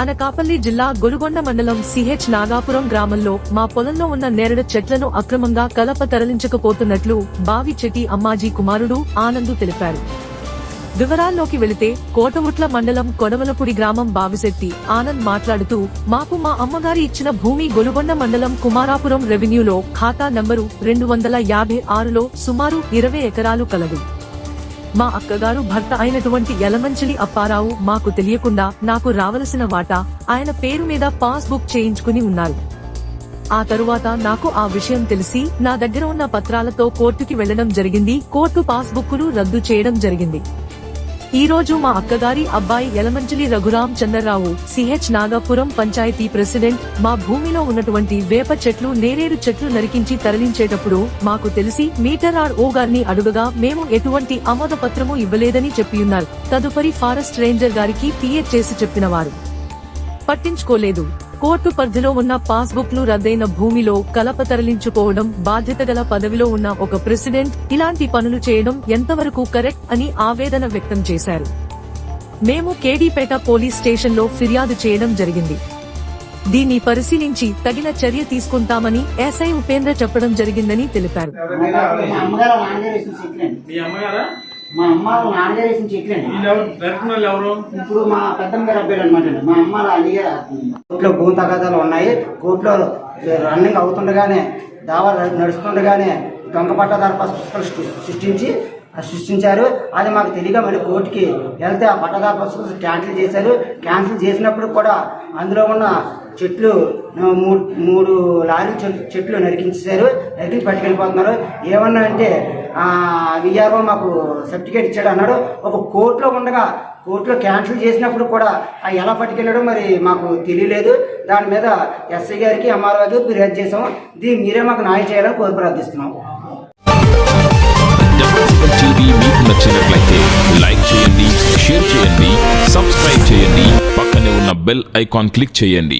అనకాపల్లి జిల్లా గొలుగొండ మండలం సిహెచ్ నాగాపురం గ్రామంలో మా పొలంలో ఉన్న నేరడు చెట్లను అక్రమంగా కలప తరలించకపోతున్నట్లు బావి చెటి అమ్మాజీ కుమారుడు ఆనందు తెలిపారు. వివరాల్లోకి వెళితే కోటముట్ల మండలం కొడవలపూడి గ్రామం బావిశెట్టి ఆనంద్ మాట్లాడుతూ మాకు మా అమ్మగారి ఇచ్చిన భూమి గొలుగొండ మండలం కుమారాపురం రెవెన్యూలో ఖాతా నంబరు రెండు వందల యాభై ఆరులో సుమారు ఇరవై ఎకరాలు కలదు. మా అక్కగారు భర్త అయినటువంటి యలమంచిలి అప్పారావు మాకు తెలియకుండా నాకు రావలసిన వాటా ఆయన పేరు మీద పాస్ బుక్ చేయించుకుని ఉన్నారు. ఆ తరువాత నాకు ఆ విషయం తెలిసి నా దగ్గర ఉన్న పత్రాలతో కోర్టుకి వెళ్ళడం జరిగింది. కోర్టు పాస్ బుక్కులు రద్దు చేయడం జరిగింది. ఈ రోజు మా అక్కగారి అబ్బాయి యలమంచిలి రఘురాం చంద్రరావు సిహెచ్ నాగపురం పంచాయతీ ప్రెసిడెంట్ మా భూమిలో ఉన్నటువంటి వేప చెట్లు నేరేడు చెట్లు నరికించి తరలించేటప్పుడు మాకు తెలిసి మీటర్ ఆర్ ఓ గారిని అడుగగా మేము ఎటువంటి ఆమోద పత్రము ఇవ్వలేదని చెప్పియున్నారు. తదుపరి ఫారెస్ట్ రేంజర్ గారికి పిఏ చేసి చెప్పినవారు. పట్టించుకోలేదు. కోర్టు పరిధిలో ఉన్న పాస్ బుక్లు రద్దయిన భూమిలో కలప తరలించుకోవడం బాధ్యత గల పదవిలో ఉన్న ఒక ప్రెసిడెంట్ ఇలాంటి పనులు చేయడం ఎంతవరకు కరెక్ట్ అని ఆవేదన వ్యక్తం చేశారు. మేము కేడీపేట పోలీస్ స్టేషన్లో ఫిర్యాదు చేయడం జరిగింది. దీన్ని పరిశీలించి తగిన చర్య తీసుకుంటామని ఎస్ఐ ఉపేంద్ర చెప్పడం జరిగిందని తెలిపారు. మా అమ్మ నాన్నగారు వేసిన చెట్లు అండి. ఎవరు? ఇప్పుడు మా పెద్దమ్మ గారు అబ్బాయిలు అనమాట అండి. మా అమ్మ అలిగా కోర్టులో భూమి తగాదాలు ఉన్నాయి. కోర్టులో రన్నింగ్ అవుతుండగానే దావా నడుస్తుండగానే దొంగ పట్టాదారు సృష్టించి ఆ సృష్టించారు. అది మాకు తెలియక మళ్ళీ కోర్టుకి వెళ్తే ఆ పట్టాదారు పుస్తకాలు క్యాన్సిల్ చేశారు. క్యాన్సిల్ చేసినప్పుడు కూడా అందులో ఉన్న చెట్లు మూడు మూడు లారీ చెట్లు నరికించేశారు నరికించి పట్టుకెళ్ళిపోతున్నారు. ఏమన్నా అంటే విఆర్ఓ మాకు సర్టిఫికేట్ ఇచ్చాడు అన్నాడు. ఒక కోర్టులో ఉండగా కోర్టులో క్యాన్సిల్ చేసినప్పుడు కూడా ఆ ఎలా పట్టుకెళ్ళాడో మరి మాకు తెలియలేదు. దాని మీద ఎస్ఐ గారికి ఎంఆర్ఓ గారికి ఫిర్యాదు చేసాం దీన్ని మీరే మాకు న్యాయం చేయాలని కోరి ప్రార్థిస్తున్నాం మీకు నచ్చినట్లయితే లైక్ చేయండి షేర్ చేయండి సబ్స్క్రైబ్ చేయండి పక్కనే ఉన్న బెల్ ఐకాన్ క్లిక్ చేయండి